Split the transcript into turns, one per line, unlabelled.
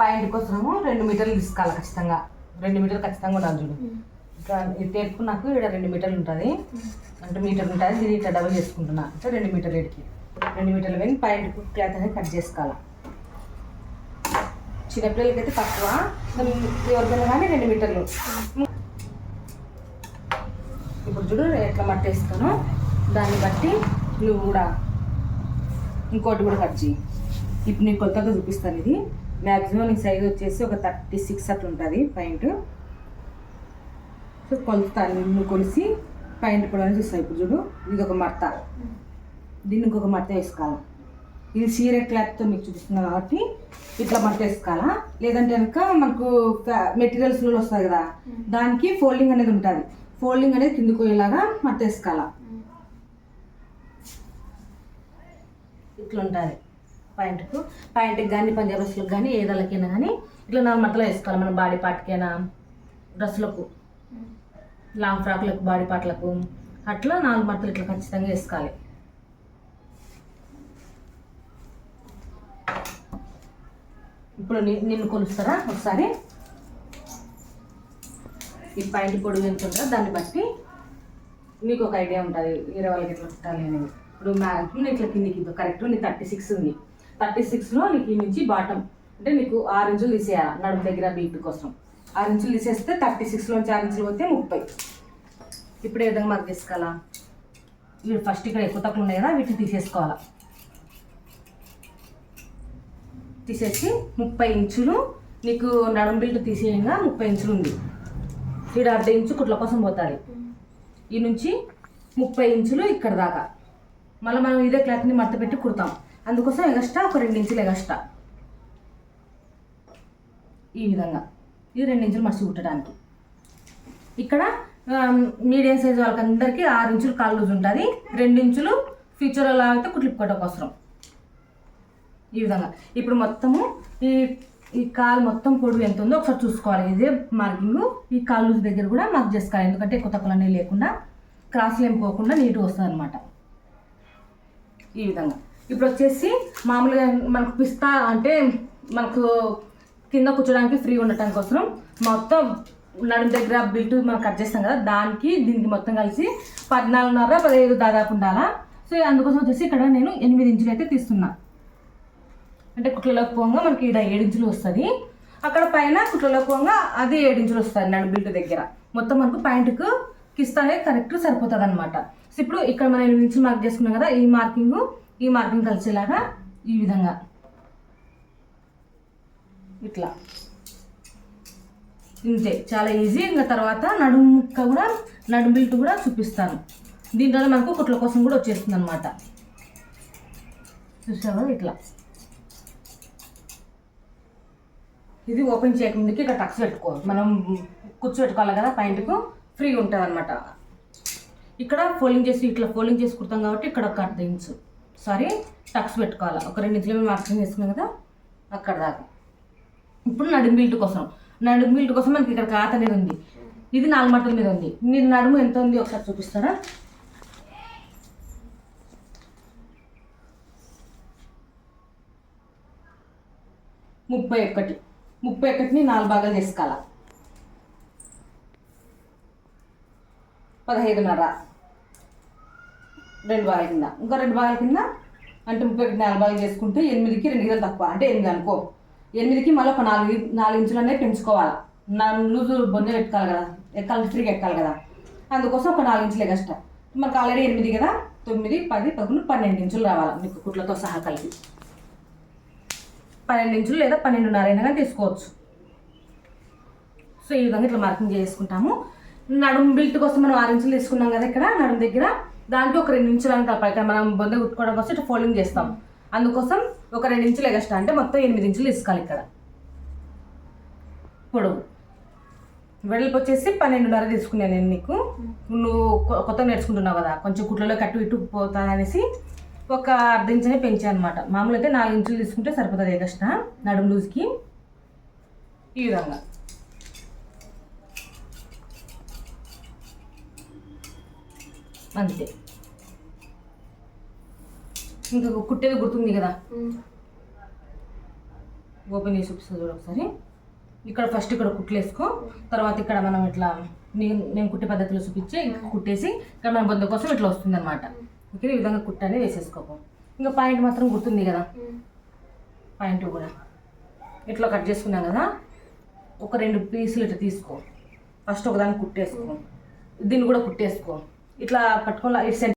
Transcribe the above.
Point కోసము రెండు మీటర్లు తీసుకోవాలి ఖచ్చితంగా. రెండు మీటర్లు ఖచ్చితంగా ఉండాలి చూడు. ఇట్లా నాకు ఇక్కడ రెండు మీటర్లు ఉంటుంది. అంటే మీటర్ ఉంటుంది దీన్ని ఇట్లా డబల్ చేసుకుంటున్నా. అంటే రెండు మీటర్లు ఇడికి రెండు మీటర్లు పోయి పాయింట్ క్లాత్ అనేది కట్ చేసుకోవాలి. చిన్నపిల్లలకి అయితే తక్కువ ఎవరికైనా కానీ రెండు మీటర్లు. ఇప్పుడు చూడు ఎట్లా మట్టేస్తానో. దాన్ని బట్టి నువ్వు కూడా ఇంకోటి కూడా కట్ చేయి ఇప్పుడు నీకు కొత్తగా చూపిస్తాను ఇది. మ్యాక్సిమం సైజ్ వచ్చేసి ఒక థర్టీ సిక్స్ అట్లా ఉంటుంది పాయింట్ సో కొలుస్తాను కొలిసి పాయింట్ కూడా చూస్తాను ఇప్పుడు చూడు. ఇది ఒక మడత. దీన్ని ఇంకొక మడత వేసుకోవాలి? ఇది సీర క్లాత్తో మీకు చూపిస్తున్నా కాబట్టి ఇట్లా మడత వేసుకోవాలా? లేదంటే కనుక మనకు మెటీరియల్స్లో వస్తుంది కదా. దానికి ఫోల్డింగ్ అనేది ఉంటుంది. ఫోల్డింగ్ అనేది కిందకు పోయేలాగా మడత వేసుకోవాలా? ఇట్లా ఉంటుంది. పాయింట్కు పాయింట్కి కానీ పంజాబస్లకు కానీ ఏదాలకైనా కానీ ఇట్లా నా మట్టలు వేసుకోవాలి మన బాడీ పార్ట్కైనా డ్రెస్సులకు లాంగ్ ఫ్రాక్లకు బాడీ పార్ట్లకు. అట్లా నాలుగు మట్టలు ఇట్లా ఖచ్చితంగా వేసుకోవాలి. ఇప్పుడు నిన్ను కొలుస్తారా ఒకసారి? ఈ పాయింట్ పొడుగు ఎంత ఉంటుందో దాన్ని బట్టి మీకు ఒక ఐడియా ఉంటుంది. వేరే వాళ్ళకి ఎట్లా కుట్టాలి అనేది. ఇప్పుడు మ్యాక్సిమం ఇట్లా కిందికి కరెక్ట్ నీ థర్టీ సిక్స్ ఉంది. థర్టీ సిక్స్లో నీకు ఈ నుంచి బాటం అంటే నీకు ఆరు ఇంచులు తీసేయాలి నడుము దగ్గర బీట్ కోసం. ఆరు ఇంచులు తీసేస్తే థర్టీ సిక్స్లోంచి ఆరు ఇంచులు పోతే ముప్పై. ఇప్పుడు ఏ విధంగా మార్క్ చేసుకోవాలా? వీడు ఫస్ట్ ఇక్కడ ఎక్కువ తక్కువ ఉన్నాయి కదా వీటిని తీసేసుకోవాలా. తీసేసి ముప్పై ఇంచులు నీకు నడుము బిల్ట్ తీసేయంగా ముప్పై ఇంచులు ఉంది. ఇక్కడ అర్ధ ఇంచు కుట్ల కోసం పోతుంది. ఈ నుంచి ముప్పై ఇంచులు ఇక్కడ దాకా. మళ్ళీ మనం ఇదే క్లాత్ని మడత పెట్టి కుడతాం. అందుకోసం ఎగస్ట్రా ఒక రెండు ఇంచులు ఎగస్ట్రా. ఈ విధంగా. ఈ రెండించులు ఇంచులు మడిచి కుట్టడానికి. ఇక్కడ మీడియం సైజ్ వాళ్ళకందరికీ ఆరు ఇంచులు కాల్ లూజ్ ఉంటుంది. రెండు ఇంచులు ఫ్యూచర్ అలా అయితే అవసరం. ఈ విధంగా. ఇప్పుడు మొత్తము ఈ ఈ కాలు మొత్తం పొడవు ఎంత ఉందో ఒకసారి చూసుకోవాలి. ఇదే మార్కింగ్. ఈ కాళ్ళు లూజ్ దగ్గర కూడా మార్క్ చేసుకోవాలి. ఎందుకంటే ఎక్కువ తక్కువ లేకుండా క్రాస్లు ఏం పోకుండా నీట్గా వస్తుంది అనమాట ఈ విధంగా. ఇప్పుడు వచ్చేసి మామూలుగా మనకు పిస్తా అంటే మనకు కింద కూర్చోడానికి ఫ్రీ ఉండటం కోసం మొత్తం నడుము దగ్గర బిల్ట్ మనం కట్ చేస్తాం కదా దానికి దీనికి మొత్తం కలిసి పద్నాలుగున్నర పదిహేను దాదాపు ఉండాలా? సో అందుకోసం వచ్చేసి ఇక్కడ నేను ఎనిమిది ఇంచులు అయితే తీస్తున్నా. అంటే కుట్లలోకి పోగా మనకి ఇక్కడ ఏడు ఇంచులు వస్తుంది. అక్కడ పైన కుట్లలోకి పోగా అది ఏడు ఇంచులు వస్తుంది నడు బిల్ట్ దగ్గర. మొత్తం మనకు పాయింట్కు కిస్తా అనేది కరెక్ట్ సరిపోతుంది అనమాట సో ఇప్పుడు ఇక్కడ మనం ఎనిమిది ఇంచులు మార్క్ చేసుకున్నాం కదా ఈ మార్కింగ్ ఈ మార్గం కలిసేలాగా ఈ విధంగా. ఇట్లా. ఇంతే. చాలా ఈజీ ఇంకా తర్వాత నడుము ముక్క కూడా నడుము బిల్ట్ కూడా చూపిస్తాను. దీంట్లో మనకు కుట్ల కోసం కూడా వచ్చేస్తుంది అనమాట చూసావా? ఇట్లా. ఇది ఓపెన్ చేయకముందుకి ఇక్కడ టక్స్ పెట్టుకో. మనం కూర్చోబెట్టుకోవాలి కదా పాయింట్కు. ఫ్రీగా ఉంటుంది అనమాట ఇక్కడ ఫోల్డింగ్ చేసి ఇట్లా ఫోల్డింగ్ చేసి కుడతాం కాబట్టి ఇక్కడ ఒక అర్ధ ఇంచు. సారీ టక్స్ పెట్టుకోవాలి. ఒక రెండు ఇంచులు మార్కింగ్ చేసుకున్నాం కదా అక్కడ దాకా. ఇప్పుడు నడుము బిల్ట్ కోసం. నడుము బిల్ట్ కోసం మనకి ఇక్కడ కాత అనేది ఉంది. ఇది నాలుగు మట్టల మీద ఉంది. మీరు నడుము ఎంత ఉంది ఒకసారి చూపిస్తారా? ముప్పై ఒకటి ముప్పై ఒకటిని నాలుగు భాగాలు చేసుకోవాలి. పదహైదున్నర. రెండు భాగాల కింద. ఇంకో రెండు భాగాల కింద అంటే ముప్పై ఒకటి నాలుగు భాగాలు చేసుకుంటే ఎనిమిదికి రెండు గిన్నెలు తక్కువ. అంటే ఎనిమిది అనుకో. ఎనిమిదికి మళ్ళీ ఒక నాలుగు నాలుగు ఇంచులు అనేది పెంచుకోవాలి. నా లూజు బొంద పెట్టుకోవాలి కదా. ఎక్కాలి ఫ్రీగా ఎక్కాలి కదా. అందుకోసం ఒక నాలుగు ఇంచులే ఎగస్ట్రా మనకు ఆల్రెడీ ఎనిమిది కదా. తొమ్మిది పది పదకొండు పన్నెండు ఇంచులు రావాలి. మీకు కుట్లతో సహా కలిపి పన్నెండు ఇంచులు లేదా పన్నెండున్నర అయినా కానీ తీసుకోవచ్చు. సో ఈ విధంగా ఇట్లా మార్కింగ్ చేసుకుంటాము. నడుము బిల్ట్ కోసం మనం ఆరు ఇంచులు తీసుకున్నాం కదా ఇక్కడ. నడుము దగ్గర దానికి ఒక రెండు ఇంచులు అని కలపాలి మనం బొంద కుట్టుకోవడం కోసం ఇటు ఫోల్డింగ్ చేస్తాం. అందుకోసం ఒక రెండు ఇంచులు ఎగస్ట్రా అంటే మొత్తం ఎనిమిది ఇంచులు తీసుకోవాలి ఇక్కడ. పొడవు వెడల్పు వచ్చేసి పన్నెండున్నర తీసుకున్నాను నేను నీకు. నువ్వు కొత్త కొత్తగా నేర్చుకుంటున్నావు కదా కొంచెం కుట్లలో కట్టు ఇటు పోతా అనేసి ఒక అర్ధ ఇంచునే పెంచాను అనమాట మామూలు అయితే నాలుగు ఇంచులు తీసుకుంటే సరిపోతుంది ఎగస్ట్రా నడుము లూజ్కి. ఈ విధంగా. అంతే. ఇంకా కుట్టేది గుర్తుంది కదా? ఓపెన్ చేసి చూపిస్తుంది చూడు ఒకసారి. ఇక్కడ ఫస్ట్ ఇక్కడ కుట్లేసుకో. తర్వాత ఇక్కడ మనం ఇట్లా నేను నేను కుట్టే పద్ధతిలో చూపించి ఇక్కడ కుట్టేసి ఇక్కడ మన బొద్ద కోసం ఇట్లా వస్తుంది అనమాట ఓకే ఈ విధంగా కుట్ట అనేది వేసేసుకోకు. ఇంకా పాయింట్ మాత్రం గుర్తుంది కదా? పాయింట్ కూడా. ఇట్లా కట్ చేసుకున్నాం కదా? ఒక రెండు పీసులు ఇట్లా తీసుకో. ఫస్ట్ ఒకదాన్ని కుట్టేసుకో. దీన్ని కూడా కుట్టేసుకో. ఇట్లా పట్టుకోవాలి? ఇటు